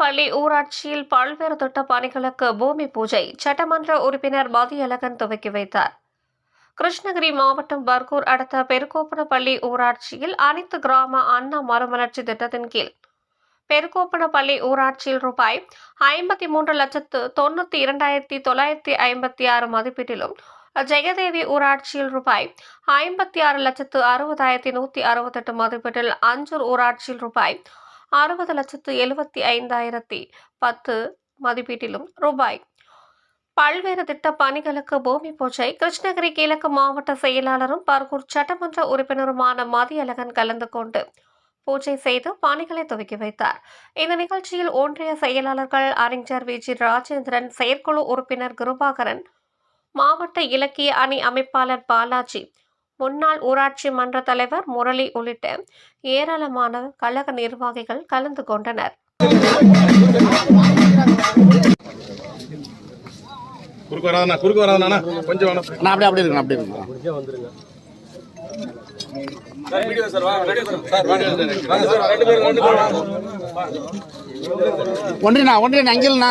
பள்ளி ஊராட்சியில் பல்வேறு திட்ட பணிகளுக்கு பூமி பூஜை. சட்டமன்ற உறுப்பினர் மதியழகன் துவக்கி வைத்தார். கிருஷ்ணகிரி மாவட்டம் பர்கூர் அடுத்த பெருக்கோப்பனப்பள்ளி ஊராட்சியில் அனைத்து கிராம அண்ணா மறுமலர்ச்சி திட்டத்தின் கீழ் பெருகோப்பனப்பள்ளி ஊராட்சியில் ரூபாய் ஐம்பத்தி மூன்று லட்சத்து தொண்ணூற்றி இரண்டாயிரத்தி தொள்ளாயிரத்தி ஐம்பத்தி ஆறு மதிப்பீட்டிலும் ஜெயதேவி ஊராட்சியில் ரூபாய் ஐம்பத்தி ஆறு லட்சத்து அறுபதாயிரத்தி நூற்றி அறுபத்தெட்டு மதிப்பீட்டில் அஞ்சூர் ஊராட்சியில் ரூபாய் அறுபது லட்சத்து எழுபத்தி ஐந்தாயிரத்தி பத்து மதிப்பீட்டிலும் ரூபாய். பல்வேறு திட்ட பணிகளுக்கு பூமி பூஜை கிருஷ்ணகிரி கிழக்கு மாவட்ட செயலாளரும் பர்கூர் சட்டமன்ற உறுப்பினருமான மதியழகன் கலந்து கொண்டு பூஜை செய்து பணிகளை துவக்கி வைத்தார். இந்த நிகழ்ச்சியில் ஒன்றிய செயலாளர்கள் அறிஞர் வி. ஜி. ராஜேந்திரன் செயற்குழு உறுப்பினர் கிருபாகரன் மாவட்ட இலக்கிய அணி அமைப்பாளர் பாலாஜி முன்னாள் ஊராட்சி மன்ற தலைவர் முரளி உள்ளிட்ட ஏராளமான கழக நிர்வாகிகள் கலந்து கொண்டனர். குறுக்கு வராதண்ணா குறுக்கு வராதண்ணா கொஞ்சம் நான் அப்படியே அப்படியே இருக்கணும் அப்படியே இருக்கணும். ஒன்றினா ஒன்றினா அங்கில்ண்ணா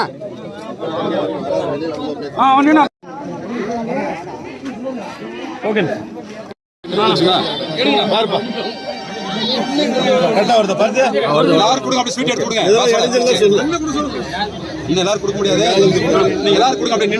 பாருப்பா கரெக்டா வருது பாருது எல்லாரும் கொடுங்க அப்படியே ஸ்வீட் எடுத்து கொடுங்க. இன்னும் எல்லாரும் கொடுக்க முடியாது. நீங்க எல்லாரும் கொடுங்க அப்படியே